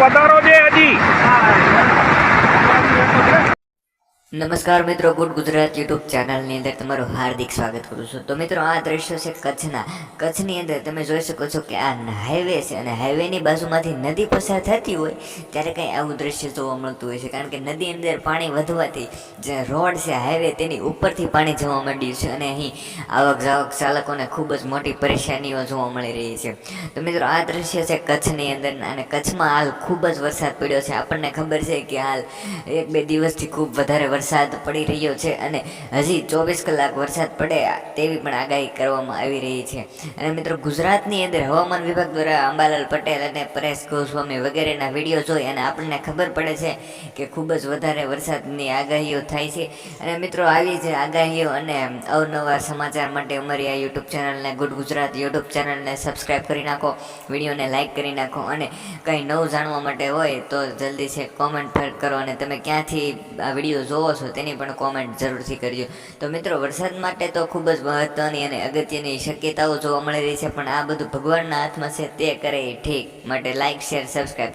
водород નમસ્કાર મિત્રો, good Gujarat YouTube ચેનલની અંદર તમારું હાર્દિક સ્વાગત કરું છું. તો મિત્રો, આ દ્રશ્યો છે કચ્છના. કચ્છની અંદર તમે જોઈ શકો છો કે આ હાઈવે છે અને હાઈવેની બાજુમાંથી નદી પસાર થતી હોય ત્યારે કંઈ આવું દ્રશ્ય જોવા મળતું હોય છે. કારણ કે નદી અંદર પાણી વધવાથી જે રોડ છે હાઈવે તેની ઉપરથી પાણી જવા માંડ્યું છે અને અહીં આવક જાવક ચાલકોને ખૂબ જ મોટી પરેશાનીઓ જોવા મળી રહી છે. તો મિત્રો, આ દ્રશ્ય છે કચ્છની અંદર અને કચ્છમાં હાલ ખૂબ જ વરસાદ પડ્યો છે. આપણને ખબર છે કે હાલ એક બે દિવસથી ખૂબ વધારે વરસાદ પડી રહ્યો છે અને હજી ચોવીસ કલાક વરસાદ પડે તેવી પણ આગાહી કરવામાં આવી રહી છે. અને મિત્રો, ગુજરાતની અંદર હવામાન વિભાગ દ્વારા અંબાલાલ પટેલ અને પરેશ ગોસ્વામી વગેરેના વીડિયો જોઈ અને આપણને ખબર પડે છે કે ખૂબ જ વધારે વરસાદની આગાહીઓ થાય છે. અને મિત્રો, આવી જ આગાહીઓ અને અવનવા સમાચાર માટે અમારી આ યુટ્યુબ ચેનલને, ગુડ ગુજરાત યુટ્યુબ ચેનલને સબસ્ક્રાઈબ કરી નાખો, વિડીયોને લાઈક કરી નાખો અને કંઈ નવું જાણવા માટે હોય તો જલ્દી છે કોમેન્ટ કરો અને તમે ક્યાંથી આ વીડિયો જોવો છો, તેની પણ કોમેન્ટ જરૂરથી કરજો. તો મિત્રો, વરસાદ માટે તો ખૂબ જ મહત્ત્વની અને અગત્યની શક્યતાઓ જોવા મળી રહી છે, પણ આ બધું ભગવાનના હાથમાં છે, તે કરે ઠીક. માટે લાઈક શેર સબસ્ક્રાઈબ